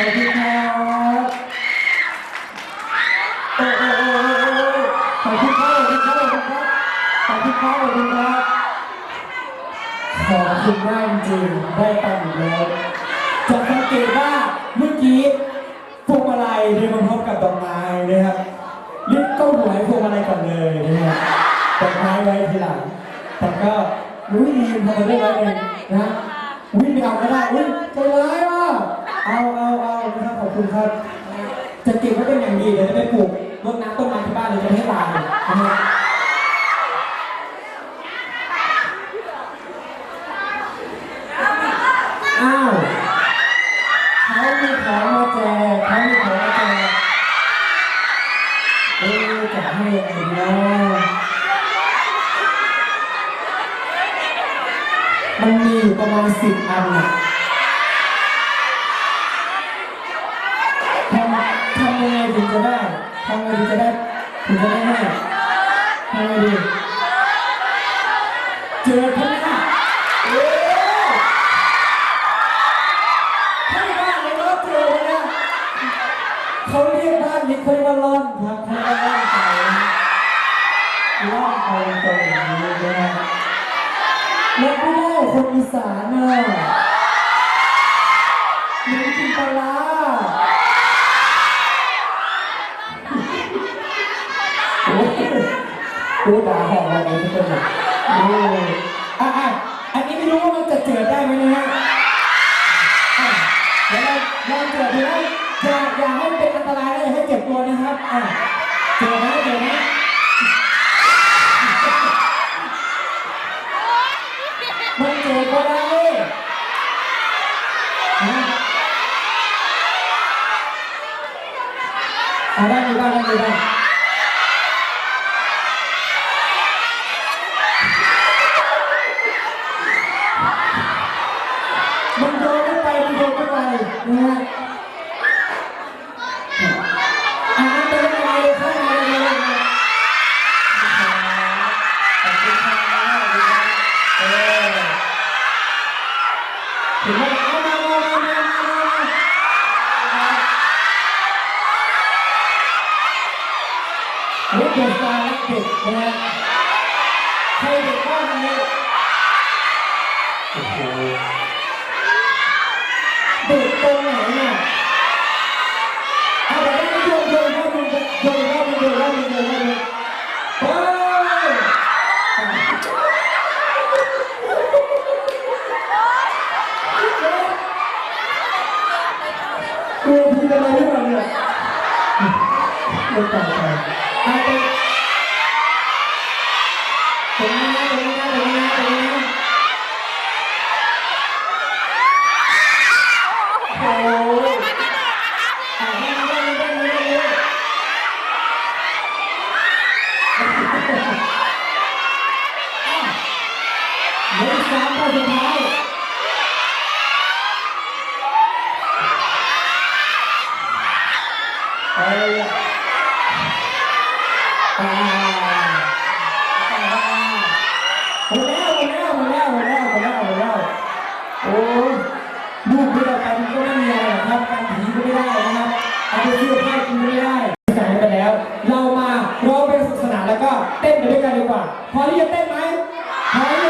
อบคุณครับโอ้โอ้โอ้โอ้ขอบคุณครับขอบคุณครับขอบคุณครับขอบคุณครับขอบคุณมากจริงได้ตังค์แล้วจะสังเกตว่าเมื่อกี้พวงมาลัยเดินมาพร้อมกับดอกไม้นะครับรีบก้มหัวให้พวงมาลัยก่อนเลยนะครับดอกไม้ไว้ทีหลังแต่ก็รู้ดีทำมาได้ไว้เองนะวิ่งไปเอาก็ได้วิ่งใจร้ายว่ะเอา อบคุณครับ จะเก็บไว้เป็นอย่างดีเดี๋ยวจะไปปลูกรดน้ำต้นไม้ที่บ้านเลยจะไม่ให้ตายนะครับอ้าวเขามีของมาแจกเขามีของมาแจกเอ๊ะจะให้ยังไงดีนะมันมีอยู่ประมาณสิบอันน่ะ ทำยังไงถึงจะได้ทำไงถึงจะได้ถึงจะได้ให้ทำไงดีเจอข้างหน้าเอ๊ะให้บ้านเลยว่าเจอนะเขาเรียกบ้านนี้เขาเรียกว่าล่อนครับเขาเรียกว่าล่อนไปล่อนไปตรงนี้นะแล้วไม่ได้คนอีสานน่ะมีกินปลาร้า โอ้ย กูด่าหอกอะไรทุกคนอะอะอันนี้ไม่รู้ว่ามันจะเจิดได้ไหมนะฮะอะเดี๋ยวเราลองเจิดดูนะอย่าอย่าให้เป็นอันตรายและอย่าให้เจ็บตัวนะครับอะเจิดนะเจิดนะมันเจ็บก็ได้นะอะได้ดูบ้างได้ดูบ้างมั ด็กนะฮะใครเด็กบ้างเนี่ยโอ้โหเด็กตรงไหนเนี่ยเอาไปได้โยนโยนเข้ามือโยนเข้ามือโยนเข้ามือโยนเข้ามือโอ้ยกูพูดอะไรหรือเปล่าเนี่ยไม่ต่างกัน เหลืออีกสามข้อสุดท้ายเอาละอ่าหมดแล้วหมดแล้วหมดแล้วหมดแล้วหมดแล้วหมดแล้วโอ้ยลูกเราไปมันก็ไม่มีอะไรหรอกครับการผีก็ไม่ได้นะครับเอาไปเสื้อผ้า พอที่จะเต้นไหมพอที่จะ